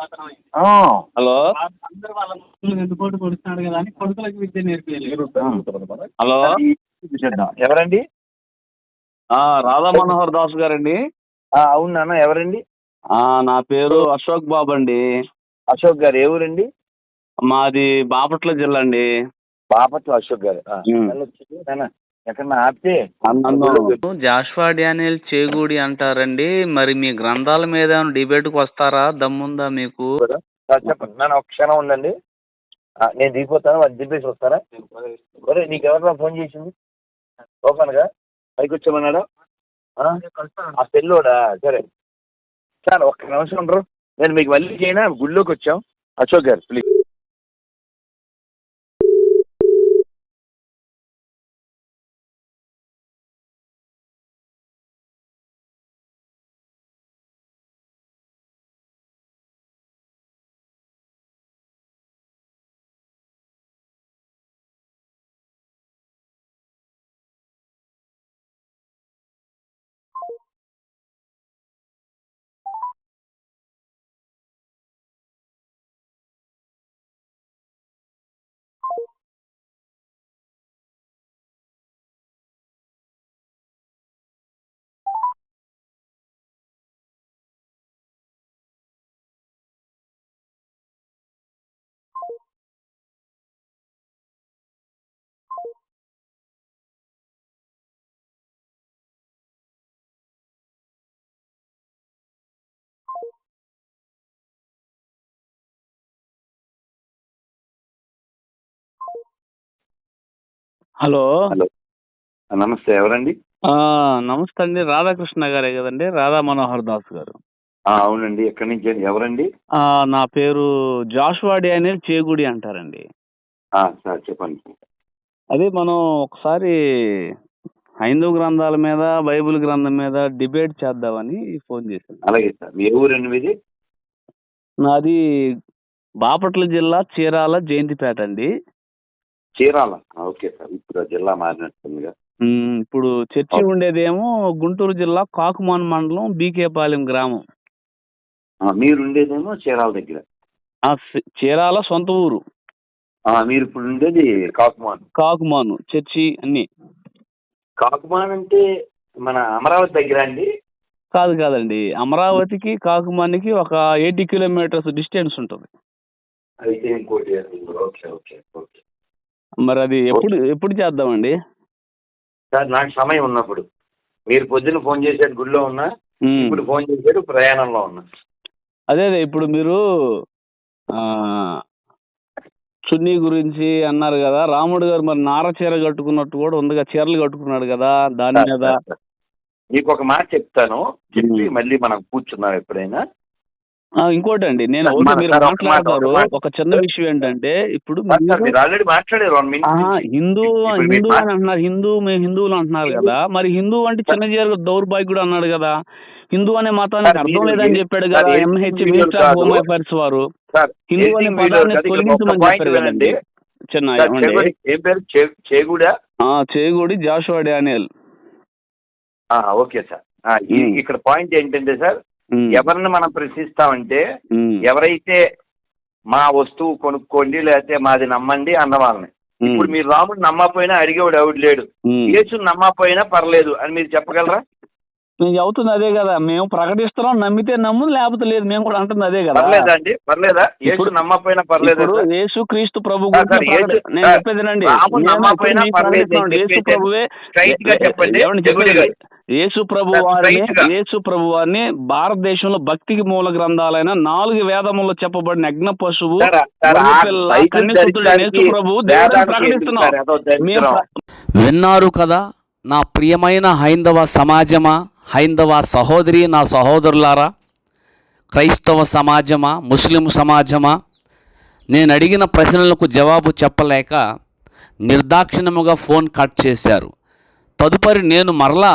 ఆ, hello. Hello. ఎవరండి? ఆ, రాధా మనోహర్ దాస్ గారండి. ఆ, అవును నాన్న ఎవరండి? ఆ, నా పేరు అశోక్ బాబు అండి. అశోక్ గారు ఏ ఊరండి? మాది బాపట్ల జిల్లా అండి. బాపట్ల అశోక్ గారు. జాషువా డానియల్ చేగూడి అంటారండి. మరి మీ గ్రంథాల మీద డిబేట్కి వస్తారా? దమ్ముందా మీకు? చెప్పండి. నాన్న ఒక క్షణం ఉండండి. నేను దిగిపోతాను వాళ్ళు దింపేసి వస్తారా? ఒరే నీకు ఎవరు ఫోన్ చేసింది? ఓపెన్గా? పైకి వచ్చామన్నాడా ఆ? ఆ పెళ్ళోడా? సరే. సార్ ఒక్క నిమిషం ఉండరు. నేను మీకు మళ్ళీ చేయనా? గుళ్ళోకి వచ్చాం. Ashok garu please hello. Hello. నమస్తే ఎవరండి? నమస్తే అండి. రాధాకృష్ణ గారే కదండి. రాధా మనోహర్ దాస్ గారు. అవునండి. ఎక్కడి నుంచి ఎవరండి? నా పేరు జాషువా డానియల్ చేగూడి అంటారండి. సార్ చెప్పండి. అదే మనం ఒకసారి హైందవ గ్రంథాల మీద బైబిల్ గ్రంథం మీద డిబేట్ చేద్దామని ఫోన్ చేశాను. అలాగే సార్. మీ ఊరండి మీది? నాది బాపట్ల జిల్లా చీరాల జయంతిపేట అండి. చీరాల. Okay sir. ఇప్పుడు జిల్లా మారినట్టుందిగా. ఇప్పుడు చర్చి ఉండేదేమో గుంటూరు జిల్లా కాకుమాన్ మండలం బీకేపాలెం గ్రామం. మీరు ఉండేదేమో చీరాల దగ్గర. చీరాల సొంత ఊరు. ఆ, మీరు ఇప్పుడు ఉండేది కాకుమాన్. కాకుమాను చర్చి అన్ని. కాకుమాన్ అంటే మన అమరావతి దగ్గర అండి? కాదు కాదండి. అమరావతికి కాకుమానికి ఒక ఎయిటీ కిలోమీటర్స్ డిస్టెన్స్ ఉంటుంది. అయితే ఇంకోటి ఓకే ఓకే ఓకే. మరి అది ఎప్పుడు ఎప్పుడు చేద్దామండి సార్ నాకు సమయం ఉన్నప్పుడు మీరు పొద్దున్న ఫోన్ చేసేది గుడిలో ఉన్నా. ఇప్పుడు ఫోన్ చేసేది ప్రయాణంలో ఉన్నా అదే అదే ఇప్పుడు మీరు ఆ చున్నీ గురించి అన్నారు కదా రాముడు గారు మరి నార చీర కట్టుకున్నట్టు కూడా ఉందిగా చీరలు కట్టుకున్నాడు కదా దాని మీద. మీకు ఒక మాట చెప్తాను చెప్పి. మళ్ళీ మనం కూర్చున్నాం ఎప్పుడైనా ఇంకోటి అండి నేను మీరు మాట్లాడతారు. ఒక చిన్న విషయం ఏంటంటే ఇప్పుడు హిందూ హిందూ అని అంటున్నారు హిందూ మేము హిందువులు అంటున్నారు కదా. మరి హిందూ అంటే చిన్న జీర దౌర్భాగ్యుడు అన్నాడు కదా. హిందూ అనే మతానికి అర్థం లేదని చెప్పాడు కదా MH minister of. Home affairs వారు. హిందూ అనే పదాన్ని ఇక్కడ తొలగించమని చెప్పారు కదండి. చిన్న చేగూడి- ఏం పేరు? చే- చేగూడా? ఆ, Chegudi Joshua Daniel. Okay sir. ఇక్కడ పాయింట్ ఏంటంటే సార్ ఎవరిని మనం ప్రశ్నిస్తామంటే ఎవరైతే మా వస్తువు కొనుక్కోండి లేకపోతే మాది నమ్మండి అన్న వాళ్ళని. ఇప్పుడు మీరు రాముడు నమ్మకపోయినా అడిగేవాడు ఎవడు లేడు. యేసు నమ్మకపోయినా పర్లేదు అని మీరు చెప్పగలరా? చెబుతుంది అదే కదా. మేము ప్రకటిస్తున్నాం నమ్మితే నమ్ము లేకపోతే లేదు. మేము కూడా అంటుంది అదే కదా. పర్లేదా అండి? పర్లేదా? యేసు నమ్మకపోయినా పర్లేదా? యేసు క్రీస్తు ప్రభు నేను ప్రకటిస్తున్నాను. నేను యేసు చెప్పేది ప్రభువే చెప్పండి. యేసు ప్రభు వారిని. యేసు ప్రభు వారిని భారతదేశంలో భక్తికి మూల గ్రంథాలైన నాలుగు వేదముల్లో చెప్పబడిన యజ్ఞ పశువు విన్నారు కదా నా ప్రియమైన హైందవ సమాజమా హైందవ సహోదరి నా సహోదరులారా క్రైస్తవ సమాజమా ముస్లిం సమాజమా నేను అడిగిన ప్రశ్నలకు జవాబు చెప్పలేక నిర్దాక్షిణ్యముగా ఫోన్ కట్ చేశారు. తదుపరి నేను మరలా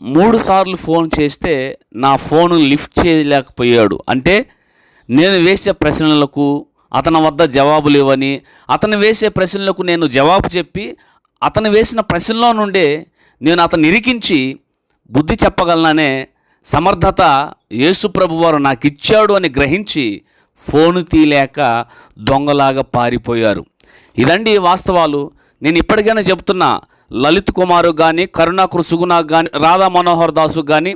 మూడు సార్లు ఫోన్ చేస్తే నా ఫోను లిఫ్ట్ చేయలేకపోయాడు. అంటే నేను వేసే ప్రశ్నలకు అతని వద్ద జవాబులు ఇవ్వని అతను వేసే ప్రశ్నలకు నేను జవాబు చెప్పి అతను వేసిన ప్రశ్నలో నుండే నేను అతను ఇరికించి బుద్ధి చెప్పగలననే సమర్థత యేసుప్రభు వారు నాకు ఇచ్చాడు అని గ్రహించి ఫోను తీలేక దొంగలాగా పారిపోయారు. ఇదండి వాస్తవాలు. నేను ఇప్పటికైనా చెప్తున్నా లలిత్ కుమారు కానీ కరుణాకర్ సుగుణ కానీ రాధా మనోహర్ దాసు కానీ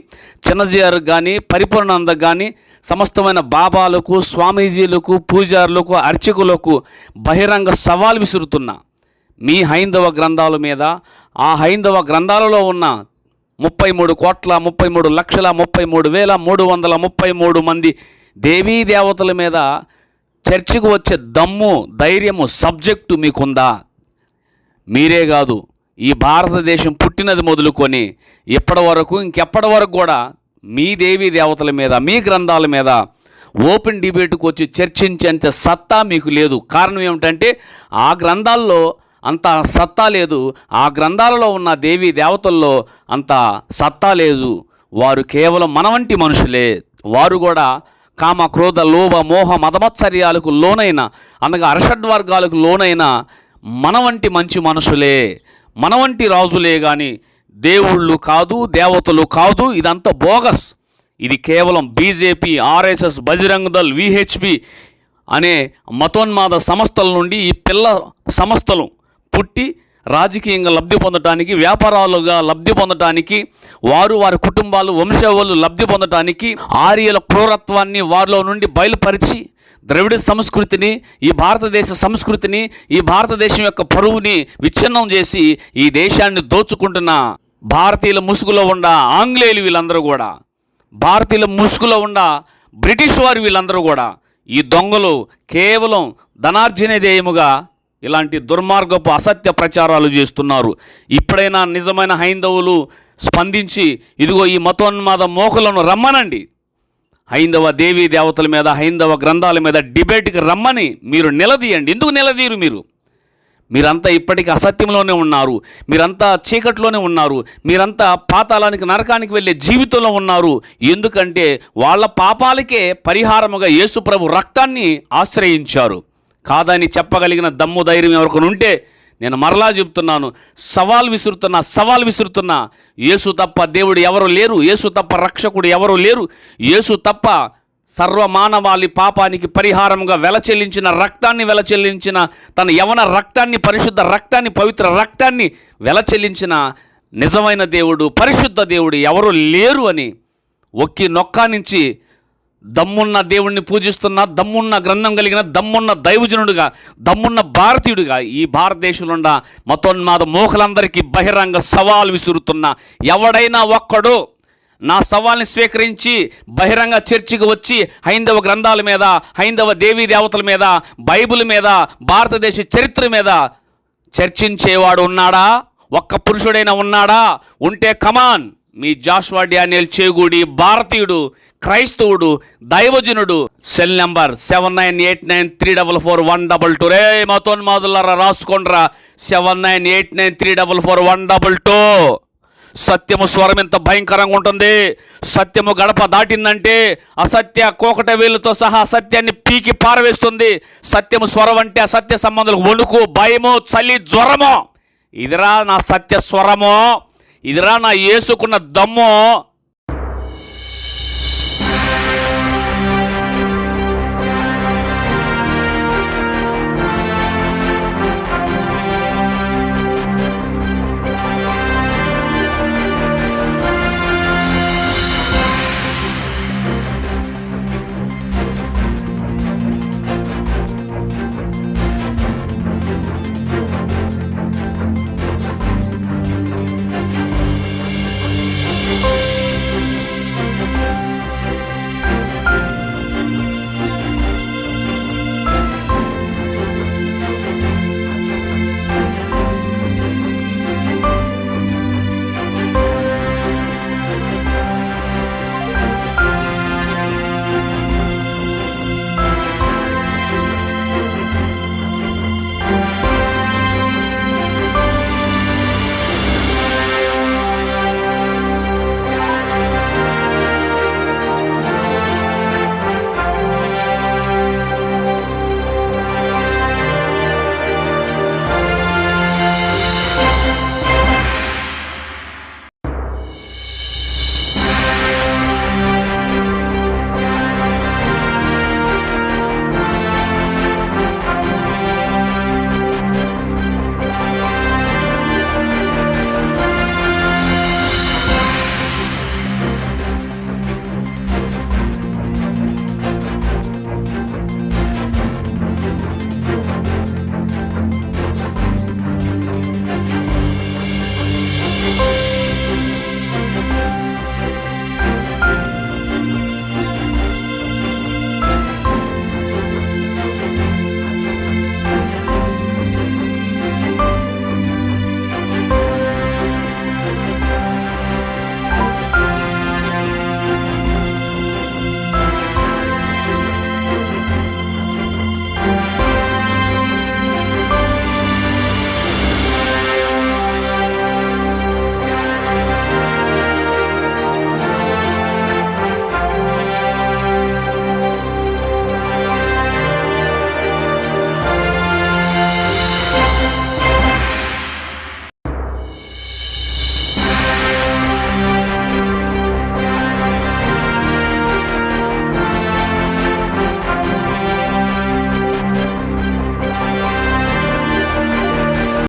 చిన్నజీఆర్ కానీ పరిపూర్ణానంద కానీ సమస్తమైన బాబాలకు స్వామీజీలకు పూజారులకు అర్చకులకు బహిరంగ సవాల్ విసురుతున్నా. మీ హైందవ గ్రంథాల మీద ఆ హైందవ గ్రంథాలలో ఉన్న ముప్పై మూడు కోట్ల ముప్పై మూడు లక్షల ముప్పై మూడు వేల మూడు వందల ముప్పై మూడు మంది దేవీ దేవతల మీద చర్చకు వచ్చే దమ్ము ధైర్యము సబ్జెక్టు మీకుందా? మీరే కాదు. ఈ భారతదేశం పుట్టినది మొదలుకొని ఇప్పటి వరకు ఇంకెప్పటి వరకు కూడా మీ దేవీ దేవతల మీద మీ గ్రంథాల మీద ఓపెన్ డిబేట్కి వచ్చి చర్చించేంత సత్తా మీకు లేదు. కారణం ఏమిటంటే ఆ గ్రంథాల్లో అంత సత్తా లేదు. ఆ గ్రంథాలలో ఉన్న దేవీ దేవతల్లో అంత సత్తా లేదు. వారు కేవలం మన వంటి మనుషులే. వారు కూడా కామ క్రోధ లోభ మోహ మదమత్సర్యాలకు లోనైన అనగా అరషడ్వర్గాలకు లోనైన మన వంటి మంచి మనుషులే. మన వంటి రాజులే కానీ దేవుళ్ళు కాదు దేవతలు కాదు ఇదంతా బోగస్. ఇది కేవలం BJP RSS Bajrang Dal VHP అనే మతోన్మాద సంస్థల నుండి ఈ పిల్ల సంస్థలు పుట్టి రాజకీయంగా లబ్ధి పొందటానికి వ్యాపారాలుగా లబ్ధి పొందటానికి వారు వారి కుటుంబాలు వంశవాళ్ళు లబ్ధి పొందటానికి ఆర్యుల క్రూరత్వాన్ని వారిలో నుండి బయలుపరిచి ద్రవిడ సంస్కృతిని ఈ భారతదేశ సంస్కృతిని ఈ భారతదేశం యొక్క పరువుని విచ్ఛిన్నం చేసి ఈ దేశాన్ని దోచుకుంటున్న భారతీయుల ముసుగులో ఉండ ఆంగ్లేయులు వీళ్ళందరూ కూడా భారతీయుల ముసుగులో ఉండ బ్రిటిష్ వారు వీళ్ళందరూ కూడా ఈ దొంగలు కేవలం ధనార్జన ధ్యేయముగా ఇలాంటి దుర్మార్గపు అసత్య ప్రచారాలు చేస్తున్నారు. ఇప్పుడైనా నిజమైన హైందవులు స్పందించి ఇదిగో ఈ మతోన్మాద మోకలను రమ్మనండి. హైందవ దేవీ దేవతల మీద హైందవ గ్రంథాల మీద డిబేట్కి రమ్మని మీరు నిలదీయండి. ఎందుకు నిలదీరు మీరు? మీరంతా ఇప్పటికీ అసత్యంలోనే ఉన్నారు. మీరంతా చీకట్లోనే ఉన్నారు. మీరంతా పాతాళానికి నరకానికి వెళ్ళే జీవితంలో ఉన్నారు. ఎందుకంటే వాళ్ళ పాపాలకే పరిహారముగా యేసుప్రభు రక్తాన్ని ఆశ్రయించారు. కాదని చెప్పగలిగిన దమ్ము ధైర్యం ఎవరికొని ఉంటే నేను మరలా చెప్తున్నాను సవాల్ విసురుతున్నా సవాల్ విసురుతున్నా యేసు తప్ప దేవుడు ఎవరు లేరు యేసు తప్ప రక్షకుడు ఎవరు లేరు యేసు తప్ప సర్వమానవాళి పాపానికి పరిహారంగా వెల చెల్లించిన రక్తాన్ని వెల చెల్లించిన తన యవన రక్తాన్ని పరిశుద్ధ రక్తాన్ని పవిత్ర రక్తాన్ని వెల చెల్లించిన నిజమైన దేవుడు పరిశుద్ధ దేవుడు ఎవరు లేరు అని ఒక్కి నొక్కా నుంచి దమ్మున్న దేవుణ్ణి పూజిస్తున్న దమ్మున్న గ్రంథం కలిగిన దమ్మున్న దైవజనుడుగా దమ్మున్న భారతీయుడిగా ఈ భారతదేశంలో ఉన్న మతోన్మాద మోకలందరికీ బహిరంగ సవాల్ విసురుతున్న ఎవడైనా ఒక్కడు నా సవాల్ని స్వీకరించి బహిరంగ చర్చికి వచ్చి హైందవ గ్రంథాల మీద హైందవ దేవీ దేవతల మీద బైబిల్ మీద భారతదేశ చరిత్ర మీద చర్చించేవాడు ఉన్నాడా? ఒక్క పురుషుడైనా ఉన్నాడా? ఉంటే కమాన్! మీ జాషువా డానియల్ చేగూడి భారతీయుడు క్రైస్తవుడు దైవజనుడు. Cell number seven nine eight nine three double four one double two. రే మతోన్మాదులారా రాసుకోండిరా. Seven nine eight nine three double four one double two. సత్యము స్వరం ఎంత భయంకరంగా ఉంటుంది. సత్యము గడప దాటిందంటే అసత్య కోకట వేలుతో సహా సత్యాన్ని పీకి పారవేస్తుంది. సత్యము స్వరం అంటే అసత్య సంబంధాలకు వణుకు భయము చలి జ్వరము. ఇదిరా నా సత్య స్వరము. ఇదిరా నా ఏసుకున్న దమ్ము.